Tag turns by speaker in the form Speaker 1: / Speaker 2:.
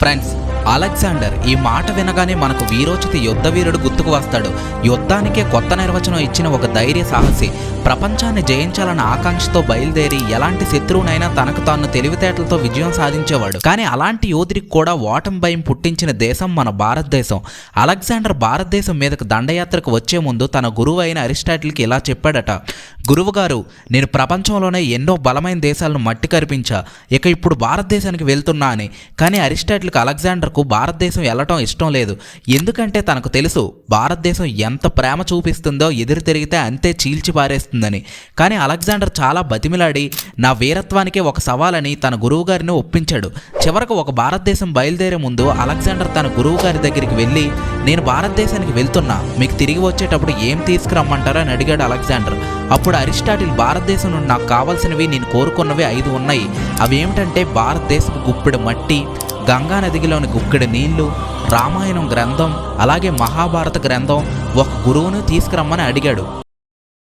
Speaker 1: Friends Alexander ఈ మాట వినగానే మనకు వీరోచిత యుద్ధ వీరుడు గుర్తుకు వస్తాడు. యుద్ధానికే కొత్త నిర్వచనం ఇచ్చిన ఒక ధైర్య సాహసి. ప్రపంచాన్ని జయించాలన్న ఆకాంక్షతో బయలుదేరి ఎలాంటి శత్రువునైనా తనకు తాను తెలివితేటలతో విజయం సాధించేవాడు. కానీ అలాంటి యోధుడికి కూడా ఓటం భయం పుట్టించిన దేశం మన భారతదేశం. అలెగ్జాండర్ భారతదేశం మీదకు దండయాత్రకు వచ్చే ముందు తన గురువు అయిన అరిస్టాటిల్కి ఇలా చెప్పాడట. గురువుగారు నేను ప్రపంచంలోనే ఎన్నో బలమైన దేశాలను మట్టి కరిపించా. ఇక ఇప్పుడు భారతదేశానికి వెళ్తున్నా అని. కానీ అరిస్టాటిల్కి అలెగ్జాండర్కు భారతదేశం వెళ్ళటం ఇష్టం లేదు. ఎందుకంటే తనకు తెలుసు భారతదేశం ఎంత ప్రేమ చూపిస్తుందో ఎదురు తిరిగితే అంతే చీల్చి పారేస్తుందని. కానీ అలెగ్జాండర్ చాలా బతిమిలాడి నా వీరత్వానికే ఒక సవాలని తన గురువుగారిని ఒప్పించాడు. చివరకు ఒక భారతదేశం బయలుదేరే ముందు అలెగ్జాండర్ తన గురువుగారి దగ్గరికి వెళ్ళి నేను భారతదేశానికి వెళ్తున్నా. మీకు తిరిగి వచ్చేటప్పుడు ఏం తీసుకురమ్మంటారో? అని అడిగాడు అలెగ్జాండర్. అప్పుడు అరిస్టాటిల్ భారతదేశం నుండి నాకు కావాల్సినవి నేను కోరుకున్నవి ఐదు ఉన్నాయి. అవి ఏమిటంటే భారతదేశపు గుప్పెడు మట్టి గంగా నదిలోని గుక్కెడు నీళ్ళు రామాయణం గ్రంథం అలాగే మహాభారత గ్రంథం ఒక గురువును తీసుకురమ్మని అడిగాడు.